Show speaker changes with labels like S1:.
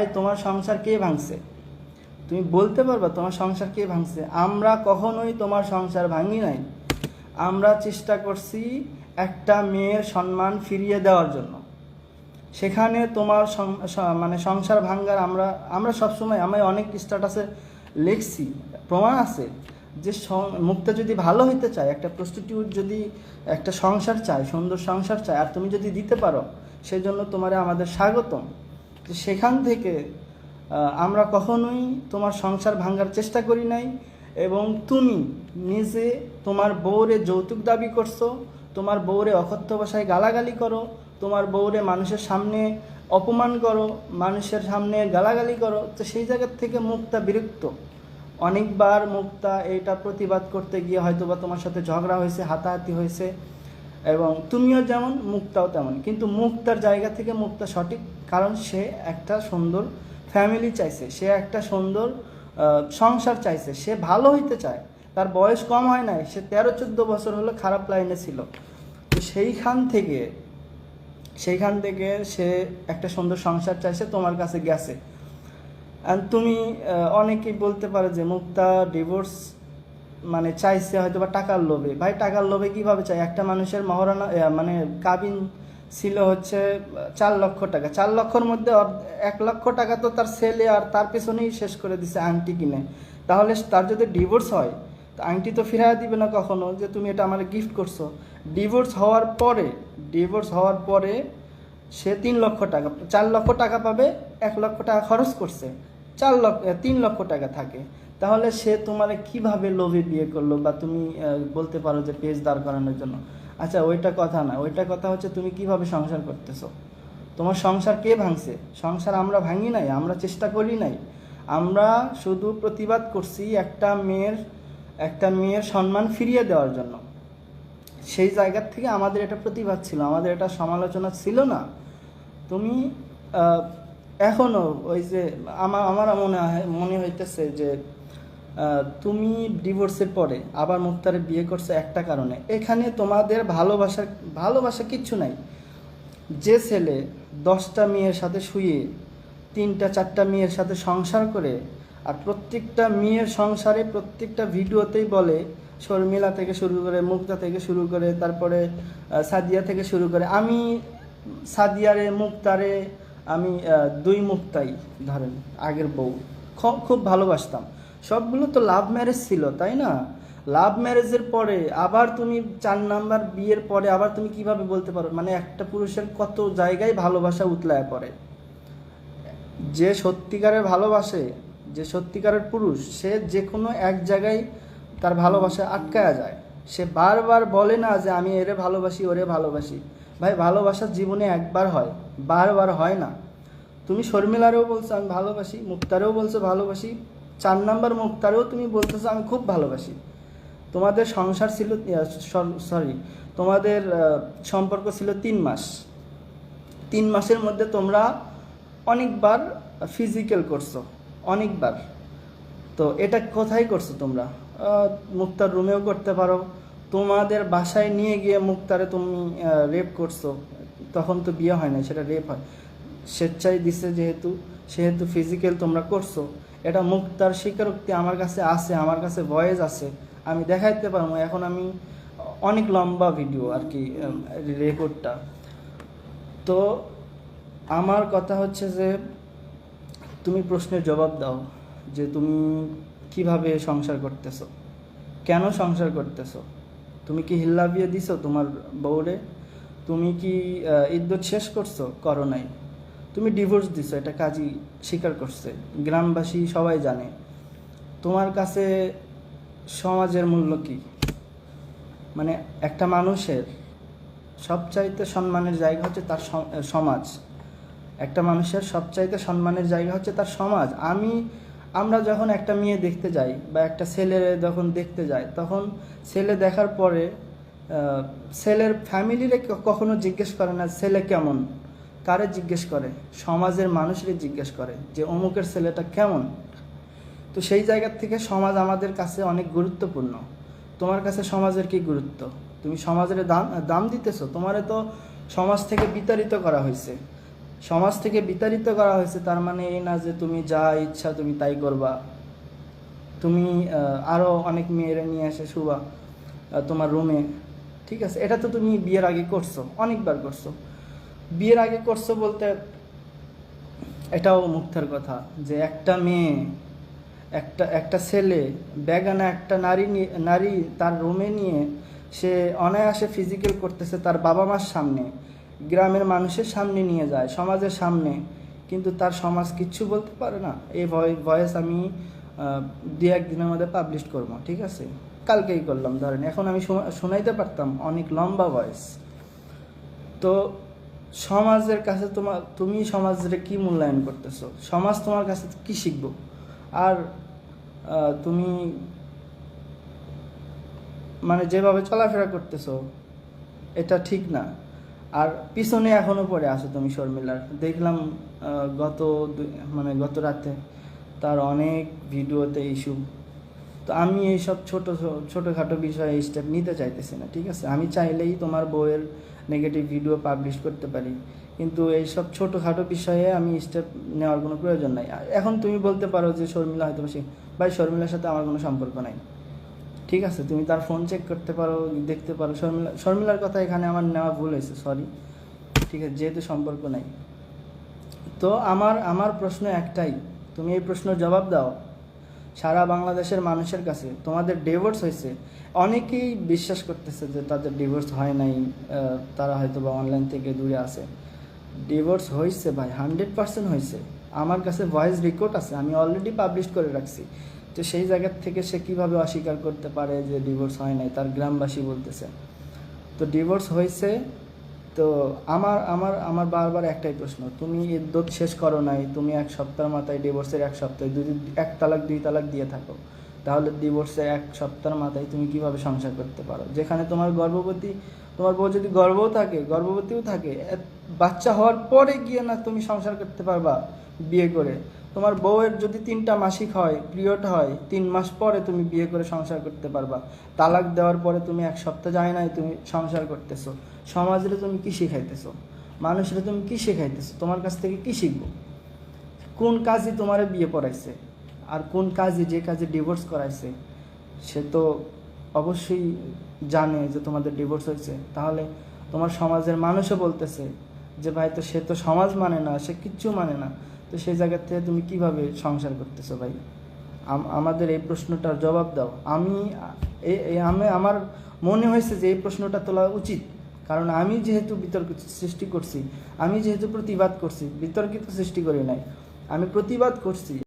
S1: এই তোমার সংসার কে ভাঙছে? তুমি বলতে পারবা তোমার সংসার কে ভাঙছে। আমরা কখনোই তোমার সংসার ভাঙি নাই। আমরা চেষ্টা করছি একটা মেয়ের সম্মান ফিরিয়ে দেওয়ার জন্য। সেখানে তোমার মানে সংসার ভাঙ্গার আমরা আমরা সবসময় আমি অনেক স্ট্যাটাসে লিখছি, প্রমাণ আছে যে মুক্তা যদি ভালো হইতে চায়, একটা প্রস্টিটিউট যদি একটা সংসার চায়, সুন্দর সংসার চায়, আর তুমি যদি দিতে পারো, সেজন্য তোমারে আমাদের স্বাগতম। সেখান থেকে আমরা কখনোই তোমার সংসার ভাঙার চেষ্টা করি নাই এবং তুমি নিজে তোমার বউরে যৌতুক দাবি করছ, তোমার বউরে অকথ্য ভাষায় গালাগালি করো, তোমার বউরে মানুষের সামনে অপমান করো, মানুষের সামনে গালাগালি করো, তো সেই জায়গার থেকে মুক্তা বিরক্ত। অনেকবার মুক্তা এইটা প্রতিবাদ করতে গিয়ে হয়তো বা তোমার সাথে ঝগড়া হয়েছে, হাতাহাতি হয়েছে এবং তুমিও যেমন, মুক্তাও তেমন। কিন্তু মুক্তার জায়গা থেকে মুক্তা সঠিক, কারণ সে একটা সুন্দর ফ্যামিলি চাইছে, সে একটা সুন্দর সংসার চাইছে, সে ভালো হইতে চায়। তার বয়স কম হয় নাই, সে তেরো চোদ্দ বছর হলো খারাপ লাইনে ছিল। তো সেইখান থেকে সেইখান থেকে সে একটা সুন্দর সংসার চাইছে, তোমার কাছে গেছে। আর তুমি অনেকেই বলতে পারো যে মুক্তা ডিভোর্স মানে চাইছে হয়তো বা টাকার লোভে। ভাই, টাকার লোভে কীভাবে চাই? একটা মানুষের মহারণা মানে কাবিন ছিল হচ্ছে চার লক্ষ টাকা। চার লক্ষর মধ্যে এক লক্ষ টাকা তো তার ছেলে আর তার পেছনেই শেষ করে দিছে আংটি কিনে। তাহলে তার যদি ডিভোর্স হয়, তো আংটি তো ফিরাইয়া দিবে না কখনো যে তুমি এটা আমার গিফট করছ। ডিভোর্স হওয়ার পরে, ডিভোর্স হওয়ার পরে সে তিন লক্ষ টাকা, চার লক্ষ টাকা পাবে, এক লক্ষ টাকা খরচ করছে। চার লক্ষ তিন লক্ষ টাকা থাকে। তাহলে সে তোমার কীভাবে লোভে বিয়ে করল বা তুমি বলতে পারো যে পেজ দাঁড় করানোর জন্য? আচ্ছা ওইটা কথা না। ওইটা কথা হচ্ছে তুমি কীভাবে সংসার করতেছো? তোমার সংসার কে ভাঙছে? সংসার আমরা ভাঙি নাই আমরা চেষ্টা করি নাই। আমরা শুধু প্রতিবাদ করছি একটা মেয়ের একটা মেয়ের সম্মান ফিরিয়ে দেওয়ার জন্য। সেই জায়গার থেকে আমাদের এটা প্রতিবাদ ছিল আমাদের এটা সমালোচনা ছিল না। তুমি আহ, এখনও ওই যে আমার আমার মনে হয় মনে হইতেছে যে তুমি ডিভোর্সের পরে আবার মুক্তারে বিয়ে করছ একটা কারণে। এখানে তোমাদের ভালোবাসার ভালোবাসা কিচ্ছু নাই। যে ছেলে দশটা মেয়ের সাথে শুয়ে, তিনটা, চারটা মেয়ের সাথে সংসার করে, আর প্রত্যেকটা মেয়ের সংসারে প্রত্যেকটা ভিডিওতেই বলে, শর্মিলা থেকে শুরু করে, মুক্তা থেকে শুরু করে, তারপরে সাদিয়া থেকে শুরু করে। আমি সাদিয়ারে, মুক্তারে, আমি দুই মুক্তাই, ধরেন, আগের বউ। খুব ভালোবাসতাম। সবগুলো তো লাভ ম্যারেজ ছিল, তাই না? লাভ ম্যারেজের পরে আবার তুমি চার নাম্বার বিয়ের পরে আবার তুমি কীভাবে বলতে পারো? মানে একটা পুরুষের কত জায়গায় ভালোবাসা উতলায় পড়ে। যে সত্যিকারের ভালোবাসে, যে সত্যিকারের পুরুষ, সে যে কোনো এক জায়গায় তার ভালোবাসা আটকায়া যায়। সে বারবার বলে না যে, আমি এরে ভালোবাসি, ওরে ভালোবাসি। ভাই ভালোবাসা জীবনে একবার হয়, বারবার হয় না। তুমি শর্মিলারেও বলছো, আমি ভালোবাসি। মুক্তারেও বলছো, ভালোবাসি। চার নাম্বার মুক্তারেও তুমি বলতেছো, আমি খুব ভালোবাসি। তোমাদের সংসার ছিল সরি তোমাদের সম্পর্ক ছিল তিন মাস। তিন মাসের মধ্যে তোমরা অনেকবার ফিজিক্যাল করছ, অনেকবার। তো এটা কোথায় করছ তোমরা? মুক্তার রুমেও করতে পারো। তোমাদের বাসায় নিয়ে গিয়ে মুক্তারে তুমি রেপ করছ। তখন তো বিয়ে হয় না সেটা রেপ হয়। স্বেচ্ছায় দিছে যেহেতু। সেহেতু ফিজিক্যাল তোমরা করছ, এটা মুক্তার স্বীকারোক্তি আমার কাছে আছে, আমার কাছে ভয়েস আছে, আমি দেখাইতে পারব, এখন আমি অনেক লম্বা ভিডিও আর কি রেকর্ডটা তো আমার কথা হচ্ছে যে, তুমি প্রশ্নের জবাব দাও, যে তুমি কীভাবে সংসার করতেছো? কেন সংসার করতেছো? তুমি কি হিল্লা বিয়ে দিছো তোমার বউরে? তুমি কি ইদ্যুৎ শেষ করছ করো নাই তুমি ডিভোর্স দিছো, এটা কাজী স্বীকার করছে। গ্রামবাসী সবাই জানে। তোমার কাছে সমাজের মূল্য কি? মানে একটা মানুষের সবচাইতে সম্মানের জায়গা হচ্ছে তার সমাজ। একটা মানুষের সবচাইতে সম্মানের জায়গা হচ্ছে তার সমাজ। আমি, আমরা যখন একটা মেয়ে দেখতে যাই বা একটা ছেলে যখন দেখতে যাই তখন ছেলে দেখার পরে ছেলের ফ্যামিলিরে কখনো জিজ্ঞেস করে না, ছেলে কেমন? কারে জিজ্ঞেস করে? সমাজের মানুষেরই জিজ্ঞেস করে যে অমুকের ছেলেটা কেমন? তো সেই জায়গার থেকে সমাজ আমাদের কাছে অনেক গুরুত্বপূর্ণ। তোমার কাছে সমাজের কি গুরুত্ব? তুমি সমাজের দাম দাম দিতেছো? তোমারে তো সমাজ থেকে বিতাড়িত করা হয়েছে। সমাজ থেকে বিতাড়িত করা হয়েছে তার মানে এই না যে তুমি যা ইচ্ছা তুমি তাই করবা। তুমি আহ, আরও অনেক মেয়েরা নিয়ে এসে শুবা তোমার রুমে ঠিক আছে? এটা তো তুমি বিয়ের আগে করছ অনেকবার করছ। বিয়ের আগে করছ বলতে এটাও মুক্তার কথা যে একটা মেয়ে, একটা একটা ছেলে, বেগানা একটা নারী নারী তার রুমে নিয়ে সে অনায়াসে ফিজিক্যাল করতেছে তার বাবা মার সামনে, গ্রামের মানুষের সামনে নিয়ে যায়, সমাজের সামনে, কিন্তু তার সমাজ কিচ্ছু বলতে পারে না। এই ভয়েস আমি দু একদিনের মধ্যে পাবলিশ করব, ঠিক আছে? কালকেই করলাম, ধরেন। এখন আমি শোনাইতে পারতাম, অনেক লম্বা ভয়েস। তো সমাজের কাছে তোমার তুমি সমাজের কি মূল্যায়ন করতেছো? সমাজ তোমার কাছে কি শিখব? আর তুমি মানে যেভাবে চলাফেরা করতেছো, এটা ঠিক না। আর পিছনে এখনও পড়ে আছো তুমি, শর্মিলার। দেখলাম গত মানে গত রাতে তার অনেক ভিডিওতে ইস্যু তো আমি এইসব ছোট ছোটোখাটো বিষয়ে স্টেপ নিতে চাইতেছি না, ঠিক আছে? আমি চাইলেই তোমার বইয়ের নেগেটিভ ভিডিও পাবলিশ করতে পারি। কিন্তু এইসব ছোটোখাটো বিষয়ে আমি স্টেপ নেওয়ার কোনো প্রয়োজন নাই। এখন তুমি বলতে পারো যে শর্মিলা হয়তো বেশি ভাই শর্মিলার সাথে আমার কোনো সম্পর্ক নাই। ঠিক আছে? তুমি তার ফোন চেক করতে পারো, দেখতে পারো। শর্মিলা, শর্মিলার কথা এখানে আমার নেওয়া ভুল হয়েছে সরি ঠিক আছে? যেহেতু সম্পর্ক নাই। তো আমার আমার প্রশ্ন একটাই, তুমি এই প্রশ্নের জবাব দাও। সারা বাংলাদেশের মানুষের কাছে তোমাদের ডিভোর্স হয়েছে। অনেকেই বিশ্বাস করতেছে যে তাদের ডিভোর্স হয় নাই তারা হয়তো বা অনলাইন থেকে দূরে আছে। ডিভোর্স হয়েছে ভাই হান্ড্রেড পার্সেন্ট হয়েছে। আমার কাছে ভয়েস রেকর্ড আছে, আমি অলরেডি পাবলিশ করে রাখছি। তো সেই জায়গার থেকে সে কীভাবে অস্বীকার করতে পারে যে ডিভোর্স হয় নাই, তার গ্রামবাসী বলতেছে। তো ডিভোর্স হয়েছে তো আমার আমার আমার বারবার একটাই প্রশ্ন, তুমি ইদ্যত শেষ করো নাই, তুমি এক সপ্তাহ মাথায় ডিভোর্সের এক সপ্তাহে দুই, এক তালাক, দুই তালাক দিয়ে থাকো, তাহলে ডিভোর্সের এক সপ্তাহের মাথায় তুমি কীভাবে সংসার করতে পারো? যেখানে তোমার গর্ভবতী, তোমার বউ যদি গর্ভও থাকে, গর্ভবতীও থাকে বাচ্চা হওয়ার পরে গিয়ে না তুমি সংসার করতে পারবা বিয়ে করে? তোমার বউয়ের যদি তিনটা মাসিক হয় পিরিয়ড হয়, তিন মাস পরে তুমি বিয়ে করে সংসার করতে পারবা। তালাক দেওয়ার পরে তুমি এক সপ্তাহ যায় নাই, তুমি সংসার করতেছো। সমাজের তুমি কি শিখাইতেছো? মানুষের তুমি কি শেখাইতেছো? তোমার কাছ থেকে কি শিখব? কোন কাজই তোমার বিয়ে পড়াইছে? আর কোন কাজে যে কাজে ডিভোর্স করাইছে, সে তো অবশ্যই জানে যে তোমাদের ডিভোর্স হয়েছে। তাহলে তোমার সমাজের মানুষও বলতেছে যে, ভাই, তো সে তো সমাজ মানে না, সে কিচ্ছু মানে না। তো সেই জায়গা থেকে তুমি কীভাবে সংসার করতেছো ভাই? আম- আমাদের এই প্রশ্নটার জবাব দাও। আমি আমি, আমার মনে হয়েছে যে এই প্রশ্নটা তোলা উচিত। কারণ আমি যেহেতু বিতর্ক সৃষ্টি করছি, আমি যেহেতু প্রতিবাদ করছি, বিতর্কিত সৃষ্টি করি নাই। আমি প্রতিবাদ করছি।